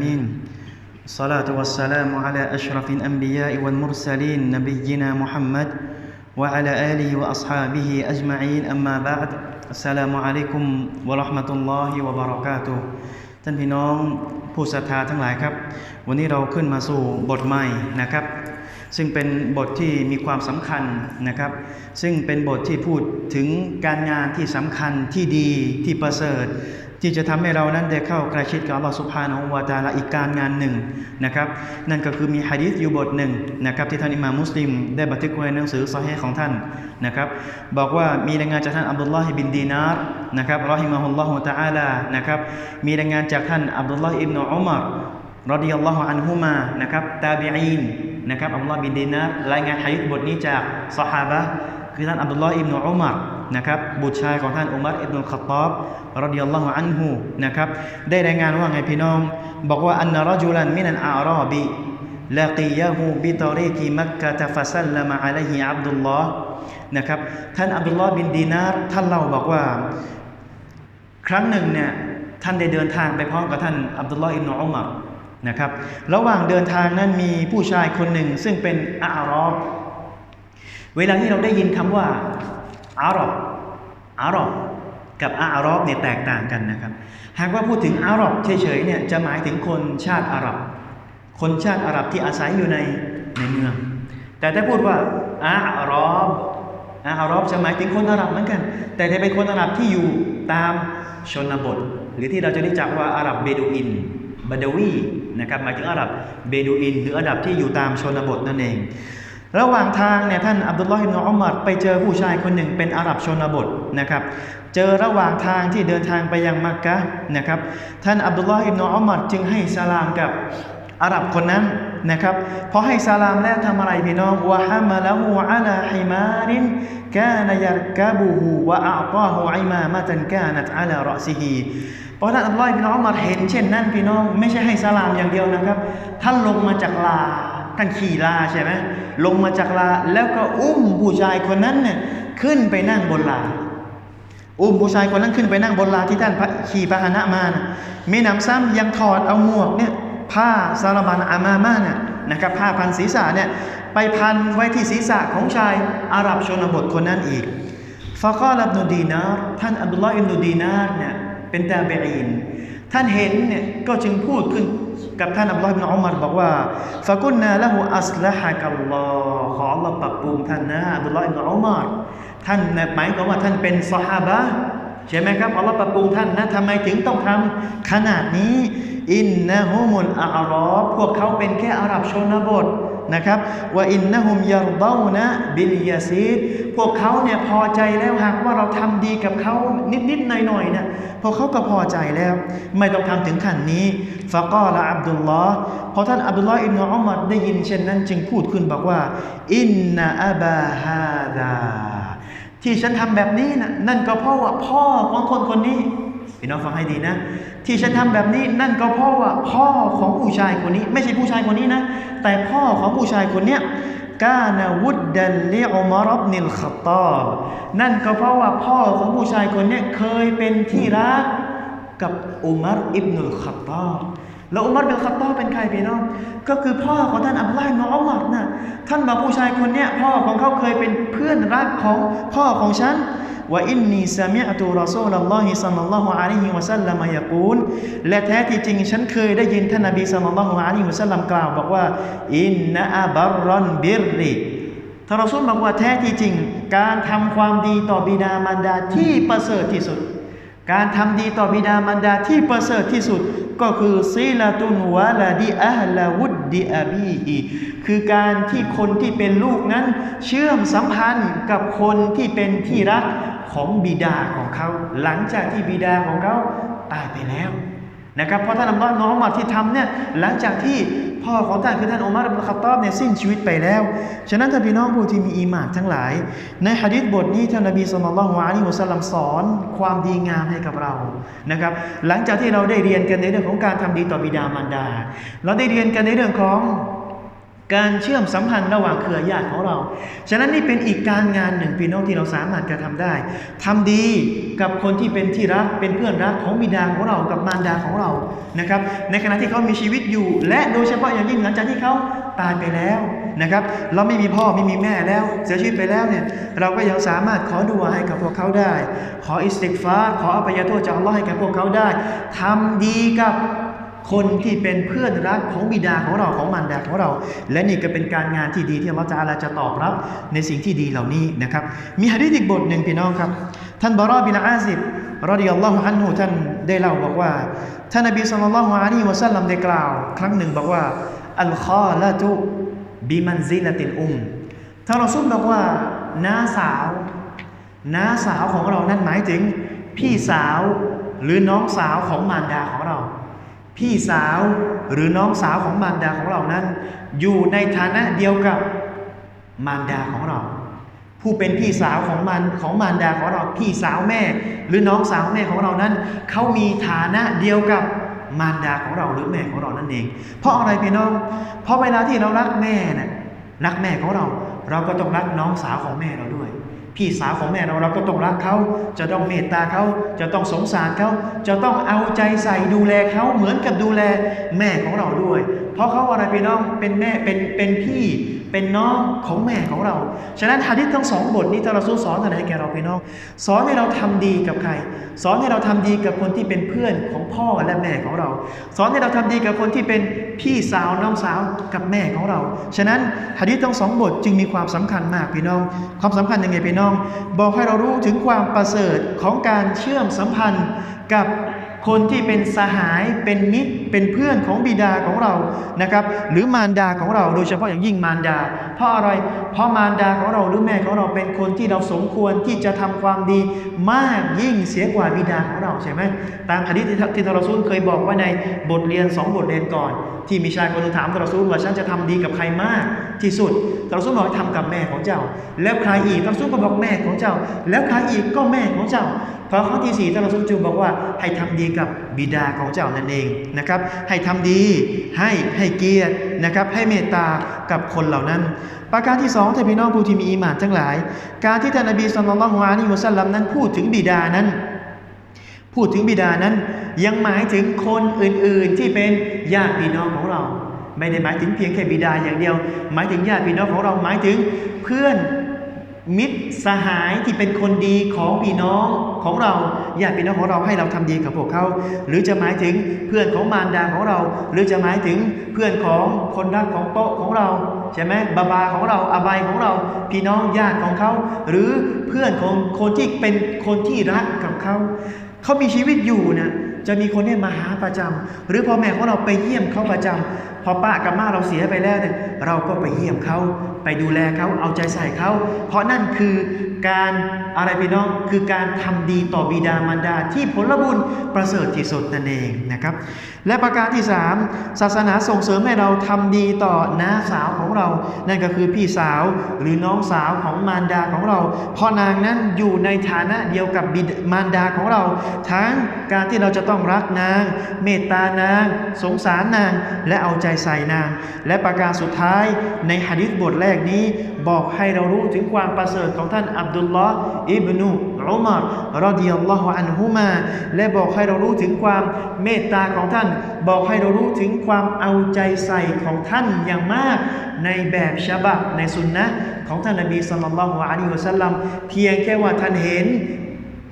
آمين الصلاة والسلام على أشرف الأنبياء والمرسلين نبينا محمد وعلى آله وأصحابه أجمعين أما بعد السلام عليكم ورحمة الله وبركاته ท่านพี่น้องผู้ศรัทธาทั้งหลายครับ วันนี้เราขึ้นมาสู่บทใหม่นะครับ ซึ่งเป็นบทที่มีความสำคัญนะครับ ซึ่งเป็นบทที่พูดถึงการงานที่สำคัญที่ดีที่ประเสริฐ ที่จะทำให้เรานั้นได้เข้าใกล้ชิดกับอัลลอฮฺสุบฮานะฮูวาตาลาอีกการงานหนึ่งนะครับ นั่นก็คือมีฮะดีษอยู่บทหนึ่งนะครับที่ท่านอิหม่ามมุสลิม ได้บันทึกไว้ในหนังสือซอฮีของท่านนะครับ บอกว่ามีรายงานจากท่านอับดุลลอฮิบินดีนาร์นะครับรอฮิมะฮุลลอฮุตะอาลานะครับมีรายงานจากท่านอับดุลลอฮ์อิบนุอุมารรดิยัลลอฮุอันฮุมานะครับตาบีอีนนะครับอับดุลลอฮ์บินดีนาร์รายงานฮะดีษบทนี้จากซอฮาบะคือท่านอับดุลลอฮ์อิบนุอุมาร นะครับบุตรชายของท่านอุมัรอิบนุลขตอบรดิยัลลอฮุอันฮูนะครับได้รายงานว่าไงพี่น้อง บอกว่าอันนารจุลันมินันอารอบีลากียะฮูบิตอริกิมักกะตะฟัสลลมะอะลัยฮิอับดุลลอฮ์นะครับท่านอับดุลลอฮ์บินดีนารท่านเล่าบอกว่า ครั้งหนึ่งเนี่ยท่านได้เดินทางไปพร้อมกับท่านอับดุลลอฮ์อิบนุอุมัรนะครับระหว่างเดินทางนั้นมีผู้ชายคนหนึ่งซึ่งเป็นอารอบเวลาที่เราได้ยินคำว่า อารอบอารอบกับอารอบเนี่ยแตกต่างกันนะครับ หากว่าพูดถึงอารอบเฉยๆเนี่ยจะหมายถึงคนชาติอาหรับ คนชาติอาหรับที่อาศัยอยู่ในในเมือง แต่ถ้าพูดว่าอารอบอารอบจะหมายถึงคนอาหรับเหมือนกัน แต่ถ้าเป็นคนอาหรับที่อยู่ตามชนบท หรือที่เราจะรู้จักว่าอาหรับเบดูอินบาดวีนะครับหมายถึงอาหรับเบดูอิน หรืออาหรับที่อยู่ตามชนบทนั่นเอง ระหว่างทางเนี่ยท่านอับดุลลอฮ์อิบนอุมัรไปเจอผู้ชายคนหนึ่งเป็นอาหรับชนบทนะครับ เจอระหว่างทางที่เดินทางไปยังมักกะนะครับ ท่านอับดุลลอฮ์อิบนอุมัรจึงให้สลามกับอาหรับคนนั้นนะครับพอให้สลามแล้วทำอะไรพี่น้องวะฮามะละหูอะลาฮิมารินกานยัรกะบุฮูวะอัตาฮูอิมามะตันกานัตอะลารอซิฮีพอท่านอับดุลลอฮ์อิบนอุมัรเห็นเช่นนั้นพี่น้องไม่ใช่ให้สลามอย่างเดียวนะครับ ท่านลงมาจากลา ท่านขี่ลาใช่ไหมลงมาจากลาแล้วก็อุ้มผู้ชายคนนั้นเนี่ยขึ้นไปนั่งบนลา อุ้มผู้ชายคนนั้นขึ้นไปนั่งบนลาที่ท่านขี่พาหนะมานะมีหนำซ้ำยังถอดเอาหมวกเนี่ยผ้าซาลาบันอามามาเนี่ยนะครับผ้าพันศีรษะเนี่ยไปพันไว้ที่ศีรษะของชายอาหรับชนบทคนนั้นอีกฟะกาลับนุดีนาร์ท่านอับดุลลอฮ์อิบนุดีนาร์เนี่ยเป็นตาเบอีน ท่านเห็นเนี่ยก็จึงพูดขึ้นกับท่านอับดุลลอฮ์อินอุมัรบอกว่าฟะกุนนาละหูอัสละฮะกัลลอขออัลลอฮ์ปรับปรุงท่านนะอับดุลลอฮ์อินอุมัรท่านหมายความว่าท่านเป็นซอฮาบะใช่ไหมครับอัลลอฮ์ปรับปรุงท่านนะทำไมถึงต้องทำขนาดนี้ อินนะฮุมุลอารอพวกเขาเป็นแค่อาหรับชนบท นะครับว่าอินนะฮุมยารดานะบิลยาซีดพวกเขาเนี่ยพอใจแล้วหากว่าเราทำดีกับเขานิดๆหน่อยๆนะพวกเขาก็พอใจแล้ว ไม่ต้องทำถึงขั้นนี้ฟะกอละอับดุลลอฮ์พอท่านอับดุลลอฮ์อิบนุอุมัรได้ยินเช่นนั้นจึงพูดขึ้นบอกว่าอินนะอับาฮาดาที่ฉันทำแบบนี้นะนั่นก็เพราะว่าพ่อของคนคนนี้ พี่น้องฟังให้ดีนะ ที่ฉันทำแบบนี้นั่นก็เพราะว่าพ่อของผู้ชายคนนี้ ไม่ใช่ผู้ชายคนนี้นะ แต่พ่อของผู้ชายคนเนี้ยกานาวุดดันลิอุมารบนิลขัตตอนั่นก็เพราะว่าพ่อของผู้ชายคนเนี้ยเคยเป็นที่รักกับอุมารอิบนุลขัตตอแล้วอุมารบินขัตตอเป็นใครพี่น้อง ก็คือพ่อของท่านอับดุลลาห์อิบนุอุมัรนะท่านบอกผู้ชายคนเนี้ยพ่อของเขาเคยเป็นเพื่อนรักของพ่อของฉัน ว่าอินนีสมิอตุรอซูลลอฮิสัลลัลลอฮุอะลัยฮิวะสัลลัมยะกูลและแท้ที่จริงฉันเคยได้ยินท่านนบีสัลลัลลอฮุอะลัยฮิวะสัลลัมกล่าวบอกว่าอินนะอับรอนบิรริท่านรอซูลบอกว่าแท้ที่จริง การทำความดีต่อบิดามารดาที่ประเสริฐที่สุด การทำดีต่อบิดามารดาที่ประเสริฐที่สุด ก็คือซีลาตุนวะลาดีอัลลาวุด ดีอาบีฮีคือการที่คนที่เป็นลูกนั้น เชื่อมสัมพันธ์กับคนที่เป็นที่รักของบิดาของเขา หลังจากที่บิดาของเขาตายไปแล้วนะครับเพราะท่านอัลลอฮ์น้องมาที่ทำเนี่ยหลังจากที่ พ่อของท่านคือท่านอุมารอับดุลขัตตอบเนี่ยสิ้นชีวิตไปแล้ว ฉะนั้นท่านพี่น้องผู้ที่มีอีหมานทั้งหลาย ในฮะดิษบทนี้ท่านนบีสุลต่านละฮ์อะลัยฮิวะสัลลัมสอนความดีงามให้กับเรานะครับ หลังจากที่เราได้เรียนกันในเรื่องของการทำดีต่อบิดามารดา เราได้เรียนกันในเรื่องของ การเชื่อมสัมพันธ์ระหว่างเครือญาติของเรา ฉะนั้นนี่เป็นอีกการงานหนึ่งพี่น้องที่เราสามารถกระทำได้ทำดีกับคนที่เป็นที่รักเป็นเพื่อนรักของบิดาของเรากับมารดาของเรานะครับ ในขณะที่เขามีชีวิตอยู่ และโดยเฉพาะอย่างยิ่งหลังจากที่เขาตายไปแล้วนะครับ เราไม่มีพ่อไม่มีแม่แล้ว เสียชีวิตไปแล้วเนี่ยเราก็ยังสามารถขอดุอาให้กับพวกเขาได้ ขออิสติกฟาร์ขออภัยโทษจากอัลลอฮ์ให้กับพวกเขาได้ทำดีกับ คนที่เป็นเพื่อนรักของบิดาของเราของมารดาของเรา และนี่ก็เป็นการงานที่ดีที่อัลลอฮฺตะอาลาจะตอบรับในสิ่งที่ดีเหล่านี้นะครับ มีหะดีษอีกบทหนึ่งพี่น้องครับ ท่านบารอบินอาซิบรอดิยัลลอฮุอันฮุท่านได้เล่าบอกว่าท่านนบีศ็อลลัลลอฮุอะลัยฮิวะซัลลัมได้กล่าว ครั้งหนึ่งบอกว่าอัลคอละตุบิมันซิลติลอุมท่านรอซูลบอกว่าน้าสาวน้าสาวของเรานั้นหมายถึงพี่สาวหรือน้องสาวของมารดาของเรา พี่สาวหรือน้องสาวของมารดาของเรานั้น อยู่ในฐานะเดียวกับมารดาของเรา ผู้เป็นพี่สาวของมันของมารดาของเราพี่สาวแม่ หรือน้องสาวแม่ของเรานั้นเขามีฐานะเดียวกับมารดาของเราหรือแม่ของเรานั่นเอง เพราะอะไรพี่น้อง เพราะเวลาที่เรารักแม่น่ะรักแม่ของเรา เราก็ต้องรักน้องสาวของแม่เราด้วย พี่สาวของแม่เราเราก็ต้องรักเขา จะต้องเมตตาเขา จะต้องสงสารเขา จะต้องเอาใจใส่ดูแลเขาเหมือนกับดูแลแม่ของเราด้วย เพราะเขาอะไรพี่น้องเป็นแม่เป็นเป็นพี่เป็นน้องของแม่ของเรา ฉะนั้นฮะดิษทั้งสองบทนี้ถ้าเราสู้สอนอะไรให้แกเราพี่น้อง สอนให้เราทำดีกับใคร สอนให้เราทำดีกับคนที่เป็นเพื่อนของพ่อและแม่ของเรา สอนให้เราทำดีกับคนที่เป็นพี่สาวน้องสาวกับแม่ของเรา ฉะนั้นฮะดิษทั้งสองบทจึงมีความสำคัญมากพี่น้อง ความสำคัญยังไงพี่น้องบอกให้เรารู้ถึงความประเสริฐของการเชื่อมสัมพันธ์กับคนที่เป็นสหายเป็นมิตรเป็นเพื่อนของบิดาของเรานะครับ หรือมารดาของเราโดยเฉพาะอย่างยิ่งมารดา เพราะอะไร เพราะมารดาของเราหรือแม่ของเราเป็นคนที่เราสมควรที่จะทำความดีมากยิ่งเสียกว่าบิดาของเราใช่ไหมตามฮะดีที่ที่ทารซูลเคยบอกไว้ในบทเรียนสองบทเรียนก่อน ที่มีชายคนนึงถามทารซูลว่าฉันจะทำดีกับใครมาก ที่สุดทารซูลบอกให้ทำกับแม่ของเจ้า แล้วใครอีกทารซูลก็บอกแม่ของเจ้า แล้วใครอีกก็แม่ของเจ้าพอข้อที่สี่ท่านรอซูลจูบอกว่าให้ทำดีกับบิดาของเจ้านั่นเองนะครับ ให้ทำดีให้ให้เกียรตินะครับ ให้เมตตากับคนเหล่านั้น ประการที่สองท่านพี่น้องผู้ที่มีอีหมานทั้งหลาย การที่ท่านนบีสุลต่านละฮ์อะลัยฮิวะสัลลัมนั้นพูดถึงบิดานั้น พูดถึงบิดานั้นยังหมายถึงคนอื่นๆที่เป็นญาติพี่น้องของเรา ไม่ได้หมายถึงเพียงแค่บิดาอย่างเดียว หมายถึงญาติพี่น้องของเราหมายถึงเพื่อนมิตรสหายที่เป็นคนดีของพี่น้องของเราญาติพี่น้องของเราให้เราทำดีกับพวกเขา หรือจะหมายถึงเพื่อนของมารดาของเรา หรือจะหมายถึงเพื่อนของคนรักของโต๊ะของเราใช่ไหมบาบาของเราอาบายของเรา พี่น้องญาติของเขา หรือเพื่อนของคนที่เป็นคนที่รักกับเขาเขามีชีวิตอยู่นะจะมีคนเนี่ยมาหาประจำหรือพ่อแม่ของเราไปเยี่ยมเขาประจำพอป้ากับม่าเราเสียไปแล้วเนี่ยเราก็ไปเยี่ยมเขาไปดูแลเขาเอาใจใส่เขาเพราะนั่นคือการอะไรพี่น้องคือการทำดีต่อบิดามารดาที่ผลบุญประเสริฐที่สุดนั่นเองนะครับ และประการที่สามศาสนาส่งเสริมให้เราทำดีต่อน้าสาวของเรา นั่นก็คือพี่สาวหรือน้องสาวของมารดาของเราพราะนางนั้นอยู่ในฐานะเดียวกับบิดมารดาของเรา ทั้งการที่เราจะต้องรักนาง เมตตานาง สงสารนางและเอาใจใส่นาง และประการสุดท้ายในหะดีษบทแรกนี้ บอกให้เรารู้ถึงความประเสริฐของท่านอับดุลลอฮ์อิบนุอุมารรอดิยัลลอฮุอันฮุมาและบอกให้เรารู้ถึงความเมตตาของท่าน บอกให้เรารู้ถึงความเอาใจใส่ของท่านอย่างมาก ในแบบฉบับในสุนนะของท่านนบีสุลต่านละฮ์อะลัยฮิวะสัลลัมเพียงแค่ว่าท่านเห็น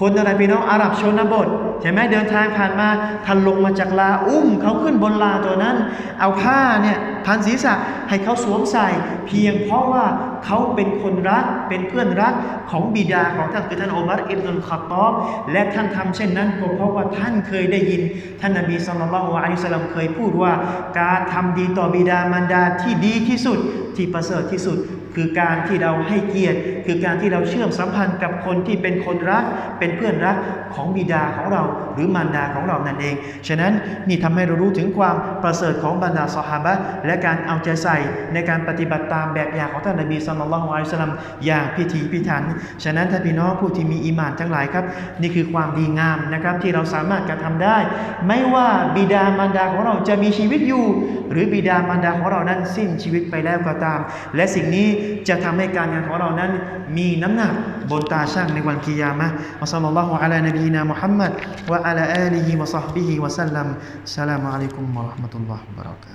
คนอะไรพี่น้องอาหรับชนบทใช่ไหมเดินทางผ่านมาท่านลงมาจากลาอุ้มเขาขึ้นบนลาตัวนั้น เอาผ้าเนี่ยพันศีรษะให้เขาสวมใส่ เพียงเพราะว่าเขาเป็นคนรักเป็นเพื่อนรักของบิดาของท่านคือท่านอุมัรอิบนุลขัตตอบและท่านทำเช่นนั้นก็เพราะว่าท่านเคยได้ยิน ท่านนบีสุลต่านละฮ์อะลัยฮิวะสัลลัมเคยพูดว่า การทำดีต่อบิดามารดาที่ดีที่สุดที่ประเสริฐที่สุด คือการที่เราให้เกียรติ คือการที่เราเชื่อมสัมพันธ์กับคนที่เป็นคนรัก เป็นเพื่อนรักของบิดาของเรา หรือมารดาของเรานั่นเอง ฉะนั้นนี่ทำให้เรารู้ถึงความประเสริฐของบรรดาสหายและการเอาใจใส่ในการปฏิบัติตามแบบอย่างของท่านนบีสุลต่านละฮ์อะลัยฮิวะสัลลัมอย่างพิถีพิถัน ฉะนั้นถ้านพี่น้องผู้ที่มีอีหมานทั้งหลายครับ นี่คือความดีงามนะครับที่เราสามารถกระทำได้ ไม่ว่าบิดามารดาของเราจะมีชีวิตอยู่ หรือบิดามารดาของเรานั้นสิ้นชีวิตไปแล้วก็ตาม และสิ่งนี้จะทำให้การงานของเรานั้นมีน้ำหนักบนตาช่างในวันกิยามะห์วะซัลลัลลอฮุอะลานบีนามุฮัมมัดวะอะลาอาลีฮิวะซอฮบิฮิวะสัลลัมสลามุอะลัยกุมวะเราะห์มะตุลลอฮิวะบะเราะกาตุฮ์